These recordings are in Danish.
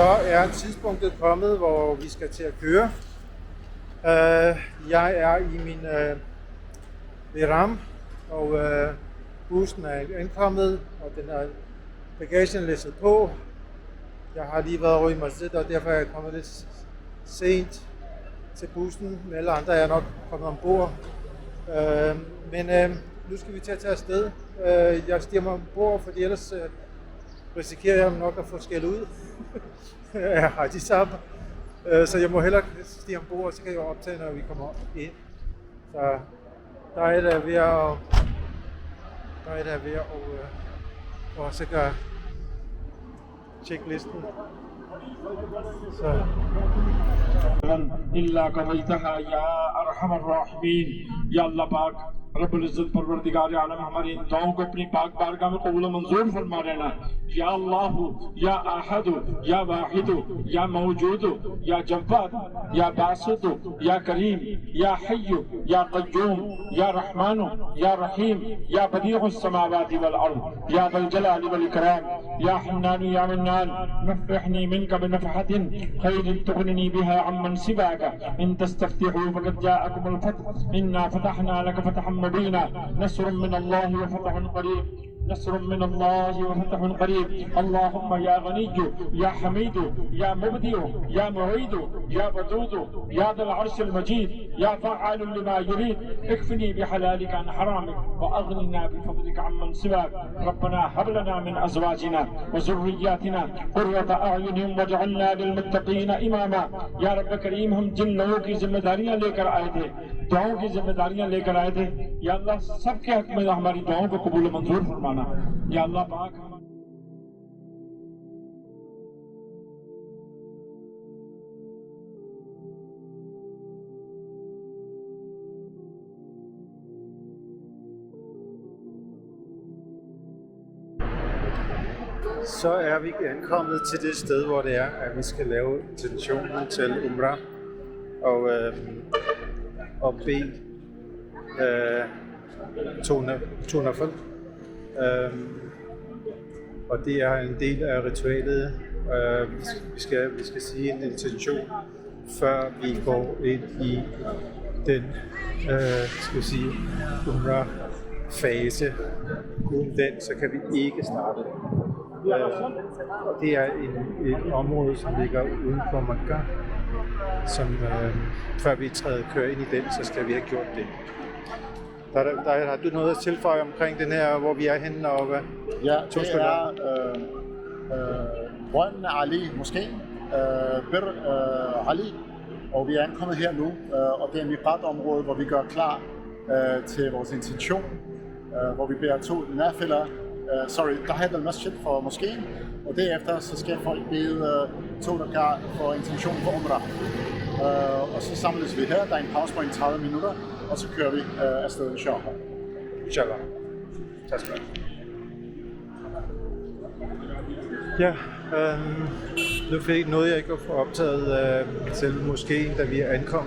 så er tidspunktet kommet, hvor vi skal til at køre. Uh, jeg er i min øh, uh, Veram, og uh, bussen er ankommet, og den er bagagen læsset på. Jeg har lige været over i Madrid, og derfor er jeg kommet lidt sent til bussen. Men alle andre er nok kommet ombord. Uh, men uh, nu skal vi til at tage afsted. Uh, jeg stiger mig ombord, fordi ellers uh, risikerer jeg nok at få skæld ud af Hadisab. Øh, så jeg må hellere stige ombord, og så kan jeg optage, når vi kommer ind. Så der er det ved at, der er det ved at øh, også gøre checklisten. Så إلا قضيتها يا أرحم الراحمين يا الله पाक رب العزت پروردگار عالم، ہماری ان دعاؤں کو اپنی پاک بارگاہ میں قبول و منظور فرما لینا۔ یا اللہ، یا احد، یا واحد، یا موجود، یا جبار، یا باسط، یا کریم، یا حی، یا قیوم، یا رحمان یا رحیم، یا بدیع السماوات والارض، یا ذل جلال والاکرام، یا حنان، یا منان نفحنی منک بنفحت خیر تغننی بها عمن سواک، ان تستفتحوا فقد جاءکم الفتح، انا فتحنا لك فتحا مبينا نصر من الله وفتح قريب. نصر من الله وفتح قريب. اللهم يا غني يا حميد يا مبدي يا معيد يا بدود يا ذا العرش المجيد، يا فعال لما يريد. اكفني بحلالك عن حرامك واغننا بفضلك عمن سواك. ربنا هب لنا من ازواجنا وذرياتنا قرة اعين واجعلنا للمتقين اماما يا رب کریم ہم جن لوگوں کی ذمہ داریاں لے کر آئے تھے दुआओं की जिम्मेदारियां लेकर आए थे या अल्लाह सबके हक में हमारी दुआओं को कबूल मंजूर फरमाना या अल्लाह पाक हम så er vi ankommet til det sted, hvor det er, at vi skal lave intentionen til Umrah og, øh, og B øh, to, na- Øh, og det er en del af ritualet. Øh, vi skal- vi, skal, vi skal sige en intention, før vi går ind i den øh, skal vi sige, Umrah-fase. Uden den, så kan vi ikke starte. Øh, det er en, et område, som ligger uden for Makka, som øh, før vi træder kører ind i den, så skal vi have gjort det. Der, der, der, har du noget at tilføje omkring den her, hvor vi er henne og hvad? Ja, To det er øh, øh, Brønden Ali Moské, øh, Bir øh, Ali, og vi er ankommet her nu, øh, og det er et område, hvor vi gør klar øh, til vores intention, øh, hvor vi beder to nafila, øh, sorry, Tahid al-Masjid for moskeen, og derefter så skal folk bede øh, to rakat for intention for Umrah. Øh, og så samles vi her, der er en pause på en 30 minutter, og så kører vi øh, afsted, inshallah. Inshallah. Tak skal du have. Ja, øhm, nu fik noget jeg ikke at få optaget øh, selve moskeen, da vi ankom.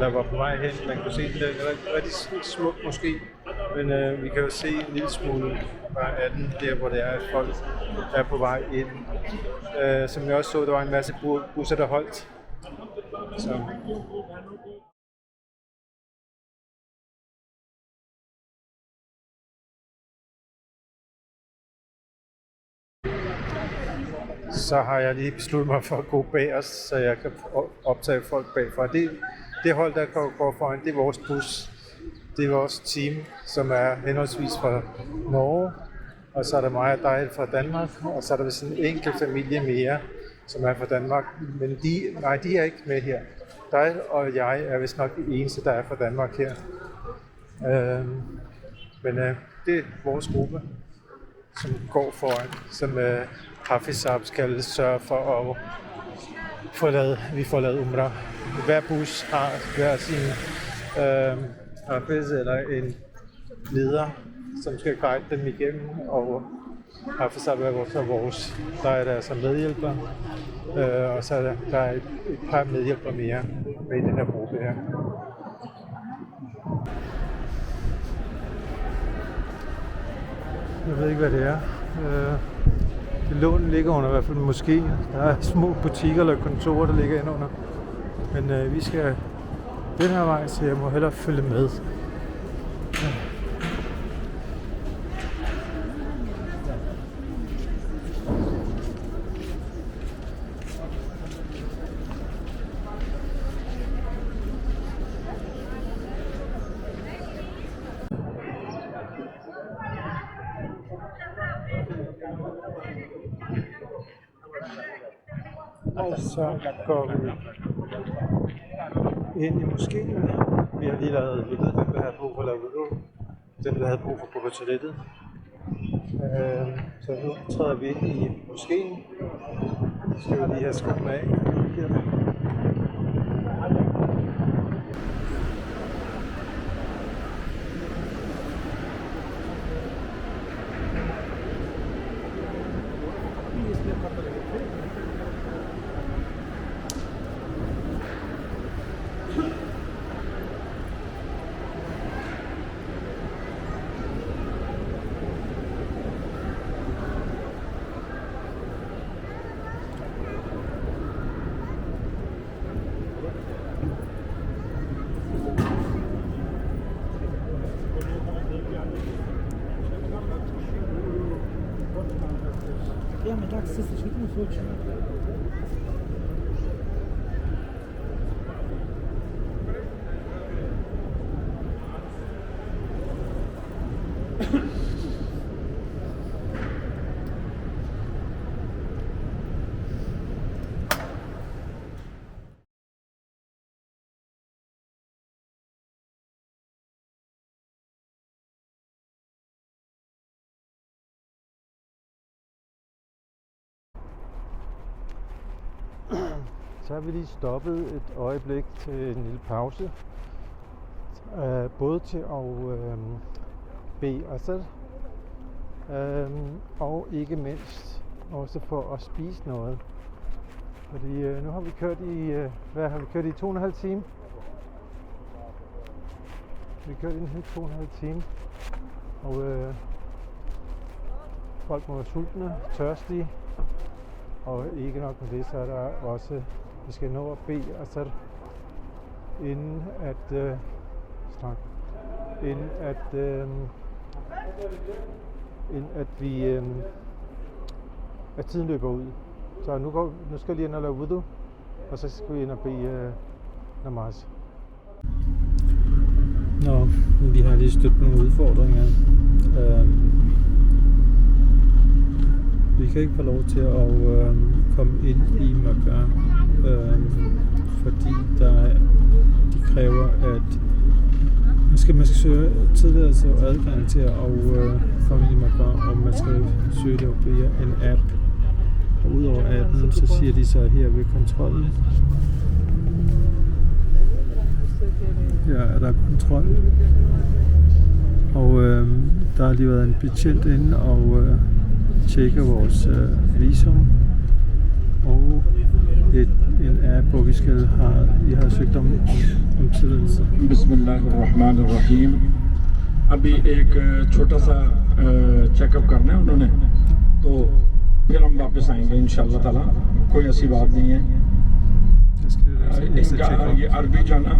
Der var på vej hen. Man kunne se, det er en rigtig smuk moské. Men øh, vi kan jo se en lille smule bare af den, der hvor det er, at folk er på vej ind. Øh, som jeg også så, der var en masse busser, der holdt. Så. så har jeg lige besluttet mig for at gå bag os, så jeg kan optage folk bagfra. Det, det hold, der går foran, det er vores bus. Det er vores team, som er henholdsvis fra Norge, og så er der mig og dig fra Danmark, og så er der vist en enkelt familie mere, som er fra Danmark. Men de, nej, de er ikke med her. Dig og jeg er vist nok de eneste, der er fra Danmark her. Øhm, men øh, det er vores gruppe som går foran, som øh, Hafizab skal sørge for at få lavet, vi får lavet umrah. Hver bus har hver sin øh, Hafiz eller en leder, som skal guide dem igennem, og Hafizab er vores, og vores. Der er der altså som medhjælper, øh, og så er der, der er et, et par medhjælpere mere med i den her gruppe her. Jeg ved ikke, hvad det er. Øh, lånen ligger under i hvert fald måske. Der er små butikker eller kontorer, der ligger ind under. Men øh, vi skal den her vej, så jeg må hellere følge med. Så går vi ind i moskeen. Vi har lige lavet video, den der havde brug for at lave video. Den der havde brug for at gå på toilettet. Øh, så nu træder vi ind i moskeen. Så skal vi lige have skoene af. Her. Ja, men tak sidste Så har vi lige stoppet et øjeblik til en lille pause. Øh, både til at øh, bede os selv, øh, og ikke mindst også for at spise noget. Fordi øh, nu har vi kørt i, øh, hvad har vi kørt i? To og en halv time? Vi har kørt i en hel to og en halv time. Og øh, folk må være sultne, tørstige. Og ikke nok med det, så er der også, vi skal nå at bede Assad, inden at, øh, snak, inden at, øh, inden at vi, øh, at tiden løber ud. Så nu, går, nu skal jeg lige ind og lave wudu, og så skal vi ind og bede øh, namaz. Nå, vi har lige stødt nogle udfordringer. Øh, vi kan ikke få lov til at øh, komme ind i Makkah, øh, fordi der er, de kræver, at man skal, man skal søge tilladelse og adgang til at øh, komme ind i Makkah, og man skal søge det via en app. Og udover appen, så siger de så her ved kontrollen, her er der kontrol. Og øh, der har lige været en betjent inde og øh, tjekker vores øh, visum did in air provincial یہاں بسم اللہ الرحمن الرحیم ابھی ایک چھوٹا سا چیک اپ کرنا ہے انہوں نے تو پھر ہم واپس آئیں گے انشاءاللہ تعالی کوئی ایسی بات نہیں ہے یہ عربی جانا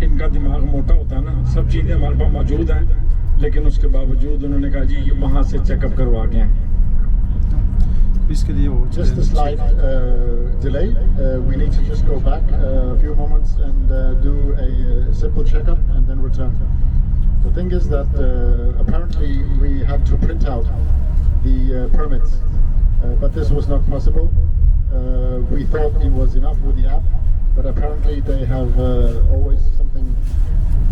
ان کا دماغ موٹا ہوتا ہے نا سب چیزیں ہمارے پاس موجود ہیں لیکن اس کے باوجود انہوں نے کہا جی وہاں سے چیک اپ کروا گئے ہیں skal lige over til Just a slight uh, delay. Uh, we need to just go back uh, a few moments and uh, do a uh, simple checkup and then return. The thing is that uh, apparently we had to print out the uh, permits, uh, but this was not possible. Uh, we thought it was enough with the app, but apparently they have uh, always something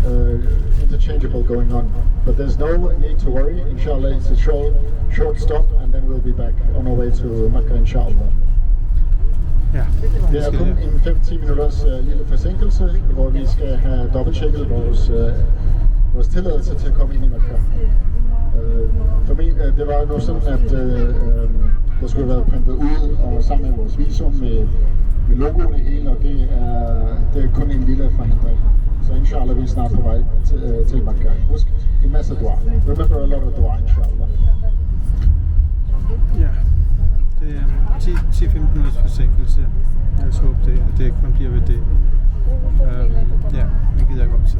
uh, interchangeable going on. But there's no need to worry. Inshallah, it's a short, short stop, and then we'll be back on our way to Mecca, inshallah. Ja, Det er kun en 5-10 minutters uh, lille forsinkelse, hvor vi skal have dobbelttjekket vores, uh, vores tilladelse til at komme ind i Mekka. Uh, for mig, uh, det var nu sådan, at uh, um, der skulle have været printet ud og sammen med vores visum med, med logo og det hele, og det er, øh, kun en lille fra forhindring. Så inshallah, vi er snart på vej til, øh, til Makkah. Husk en masse dua. Remember a lot of dua, inshallah. Ja, det er um, 10-15 minutters forsinkelse. Lad os håbe, det, det kun bliver ved det. Øhm, ja, vi gider godt til.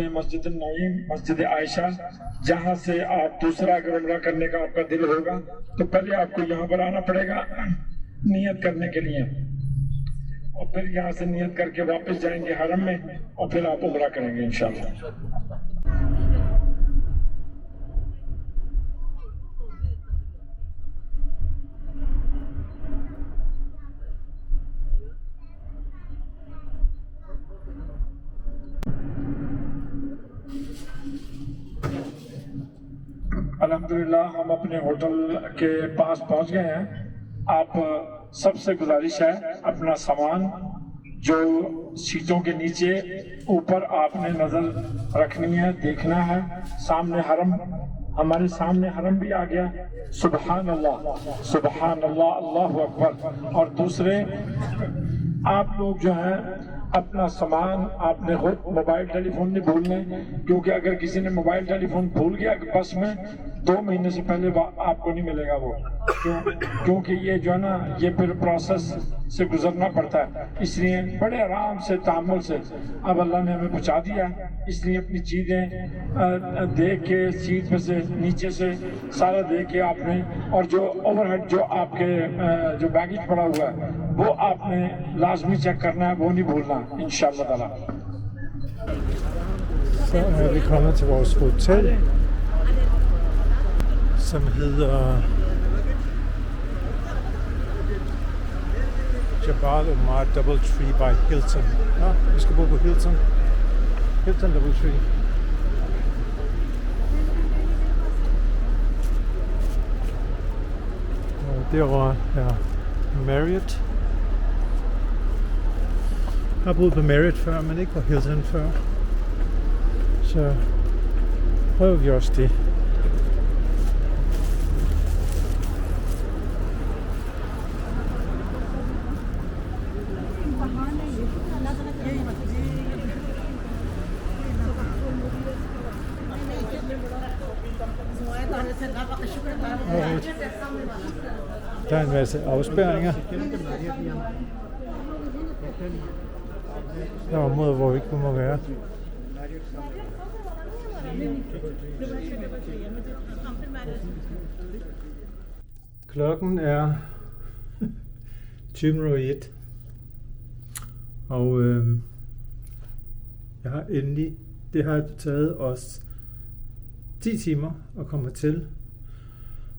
مسجد النعیم مسجد عائشہ، جہاں سے آپ دوسرا اگر عمرہ کرنے کا آپ کا دل ہوگا، تو پہلے آپ کو یہاں پر آنا پڑے گا نیت کرنے کے لیے۔ اور پھر یہاں سے نیت کر کے واپس جائیں گے حرم میں اور پھر آپ عمرہ کریں گے انشاءاللہ۔ ہم اپنے ہوتل کے پاس پہنچ گئے ہیں۔ آپ سب سے گزارش ہے اپنا سامان جو سیٹوں کے نیچے اوپر آپ نے نظر رکھنی ہے، دیکھنا ہے۔ سامنے حرم، ہمارے سامنے حرم بھی آ گیا۔ سبحان اللہ سبحان اللہ اللہ اکبر۔ اور دوسرے، آپ لوگ جو ہیں، اپنا سامان آپ نے خود موبائل ٹیلی فون نہیں بھولنے، کیونکہ اگر کسی نے موبائل ٹیلی فون بھول گیا بس میں دو مہینے سے پہلے آپ کو نہیں ملے گا وہ۔ کیونکہ یہ جو ہے نا، یہ پھر پروسس سے گزرنا پڑتا ہے۔ اس لیے بڑے آرام سے تعمل سے اب اللہ نے ہمیں پہنچا دیا اس لیے اپنی چیزیں دیکھ کے، سیٹ پہ سے نیچے سے سارا دیکھ کے آپ نے، اور جو اوور ہیڈ جو آپ کے جو بیگیج پڑا ہوا ہے، وہ آپ نے لازمی چیک کرنا ہے، وہ نہیں بھولنا۔ ان شاء اللہ تعالیٰ som hedder Jabal Umar Double Tree by Hilton. Ja, vi skal bo på Hilton. Hilton Double Tree. Og derovre er Marriott. Jeg har boet på Marriott før, men ikke på Hilton før. Så prøver vi også det. Alright. Der er en masse afspærringer. Der er områder, hvor vi ikke må være. Klokken er 20.01. Og øh, jeg har endelig, det har taget os 10 timer at komme til.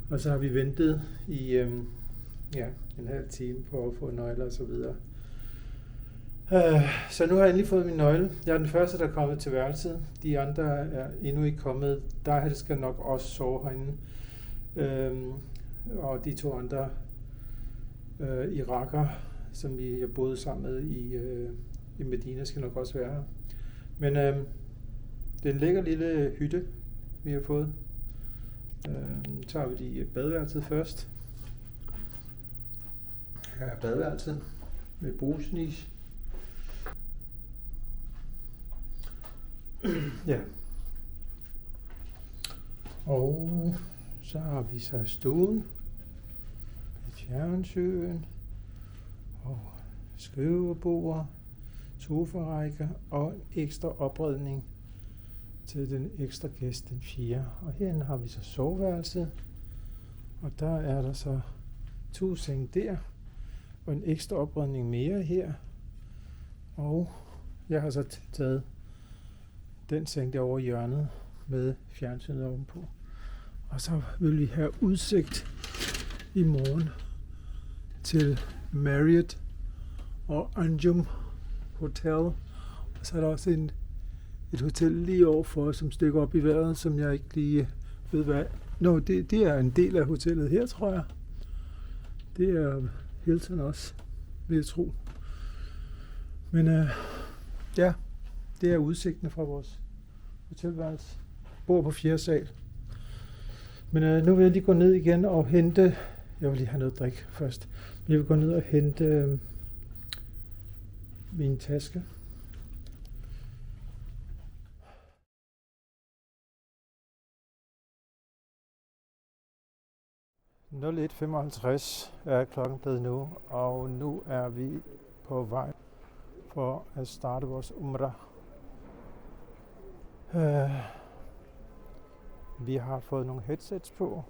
Og så har vi ventet i øh, ja, en halv time på at få nøgler og så videre. Øh, så nu har jeg endelig fået min nøgle. Jeg er den første, der er kommet til værelset. De andre er endnu ikke kommet. Der skal nok også sove herinde. Øhm, og de to andre øh, iraker, som vi jeg boede sammen med i, øh, i Medina, skal nok også være her. Men øh, det er en lækker lille hytte, vi har fået. Øh, tager vi lige badeværelset først. Her er badeværelset med brusenis. ja. Og så har vi så stuen med fjernsyn og skrivebord, sofarækker og en ekstra opredning til den ekstra gæst, den fjerde. Og herinde har vi så soveværelset, og der er der så to senge der, og en ekstra opredning mere her. Og jeg har så taget den seng derovre i hjørnet med fjernsynet ovenpå. Og så vil vi have udsigt i morgen til Marriott og Anjum Hotel. Og så er der også en, et hotel lige overfor, som stikker op i vejret, som jeg ikke lige ved hvad. Nå, det, det er en del af hotellet her, tror jeg. Det er Hilton også, vil jeg tro. Men øh, ja, det er udsigten fra vores hotelværelse. Bor på fjerde sal. Men øh, nu vil jeg lige gå ned igen og hente... Jeg vil lige have noget drik først. Men jeg vil gå ned og hente øh, min taske. 01.55 er klokken blevet nu, og nu er vi på vej for at starte vores umrah. Uh, vi har fået nogle headsets på,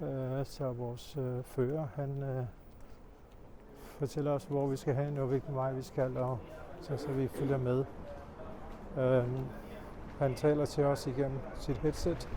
uh, så vores uh, fører han uh, fortæller os, hvor vi skal hen og hvilken vej vi skal, og så, så vi følger med. Uh, han taler til os igennem sit headset.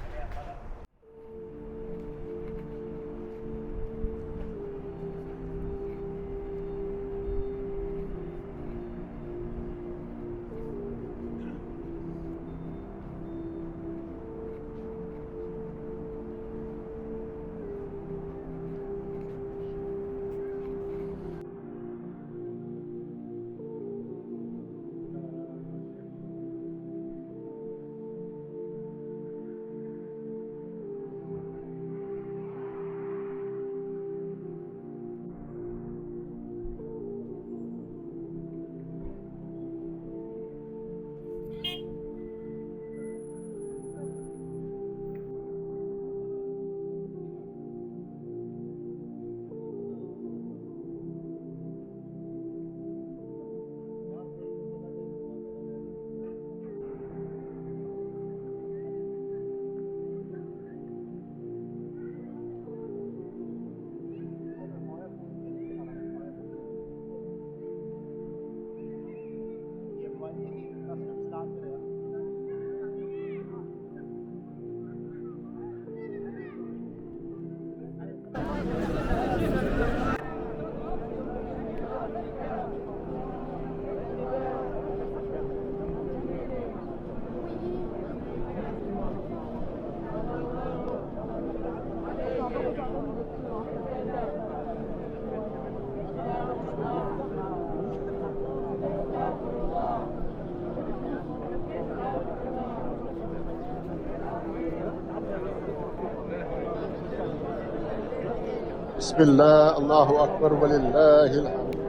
بسم الله الله أكبر ولله الحمد.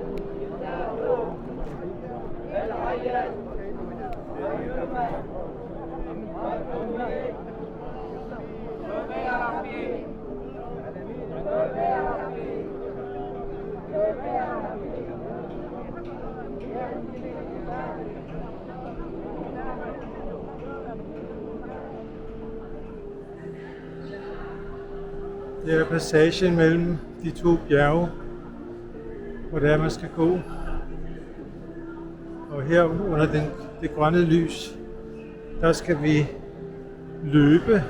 Passagen mellem de to bjerge, hvor det er, man skal gå. Og her under den, det grønne lys, der skal vi løbe.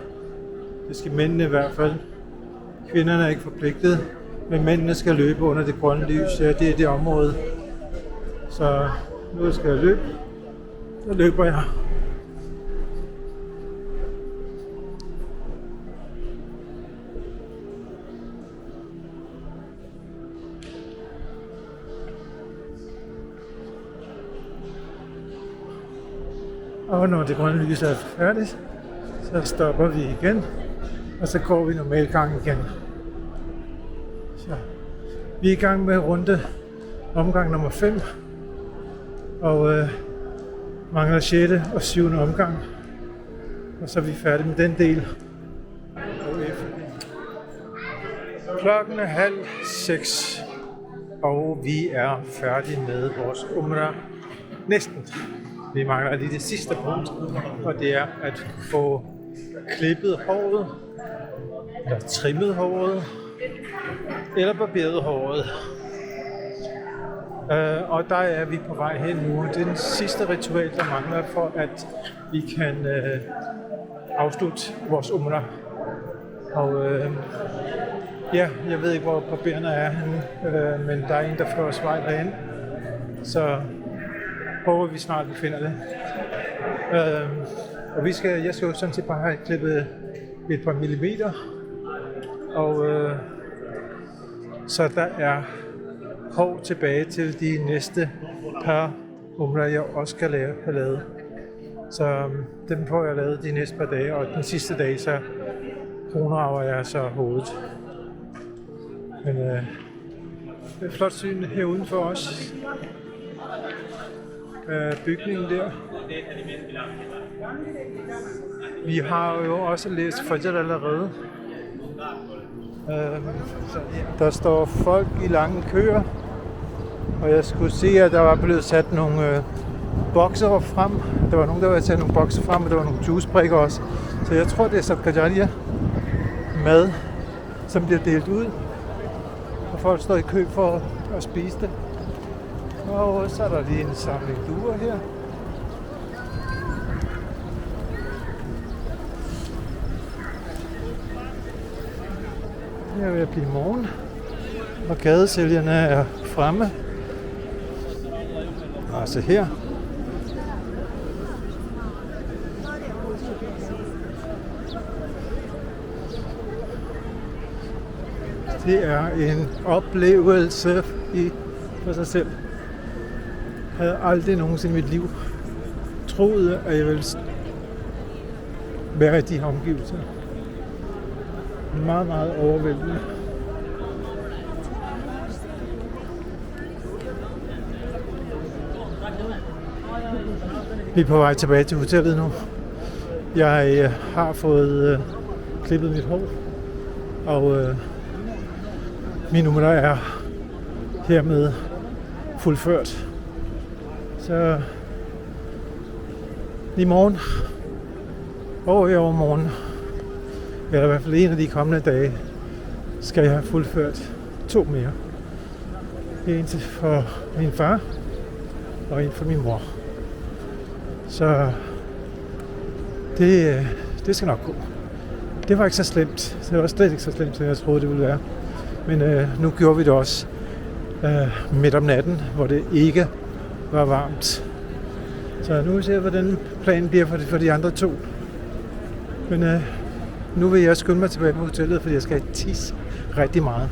Det skal mændene i hvert fald. Kvinderne er ikke forpligtet, men mændene skal løbe under det grønne lys. Ja, det er det område. Så nu skal jeg løbe. Så løber jeg. Og når det grønne lys er færdigt, så stopper vi igen, og så går vi normalt gang igen. Så vi er i gang med runde omgang nummer 5, og øh, mangler 6. og 7. omgang. Og så er vi færdige med den del. Klokken er halv seks, og vi er færdige med vores umrah. Næsten. Vi mangler lige det sidste punkt, og det er at få klippet håret, eller trimmet håret, eller barberet håret. Øh, og der er vi på vej hen nu. Det er den sidste ritual, der mangler for, at vi kan øh, afslutte vores umler. Og øh, ja, jeg ved ikke, hvor papirerne er henne, øh, men der er en, der får os vej derhen. Så håber vi snart, vi finder det. Øh, og vi skal, jeg skal jo sådan set bare have klippet et par millimeter. Og øh, så der er hår tilbage til de næste par humler, jeg også skal lave, have lavet. Så øhm, dem får jeg lavet de næste par dage, og den sidste dag, så kronrager jeg så hovedet. Men øh, det er et flot syn her udenfor os. Øh, bygningen der. Vi har jo også læst Fajr allerede. Øh, der står folk i lange køer, og jeg skulle se, at der var blevet sat nogle øh, bokser frem. Der var nogen, der var sat nogle bokser frem, og der var nogle juicebrikker også. Så jeg tror, det er Sabkajalia mad, som bliver delt ud. Og folk står i kø for at spise det. Og så er der lige en samling duer her. Det er ved at blive morgen, og gadesælgerne er fremme. Og se her. Det er en oplevelse i for sig selv. Havde aldrig nogensinde i mit liv troet, at jeg ville være i de her omgivelser. Meget, meget overvældende. Vi er på vej tilbage til hotellet nu. Jeg øh, har fået øh, klippet mit hår, og øh, min nummer er hermed fuldført. Så i morgen og i overmorgen, eller i hvert fald en af de kommende dage, skal jeg have fuldført to mere. En til for min far, og en for min mor. Så det, det skal nok gå. Det var ikke så slemt. Det var slet ikke så slemt, som jeg troede, det ville være. Men øh, nu gjorde vi det også øh, midt om natten, hvor det ikke var varmt. Så nu ser vi hvordan planen bliver for de, for de andre to. Men øh, nu vil jeg skynde mig tilbage på hotellet, fordi jeg skal tisse rigtig meget.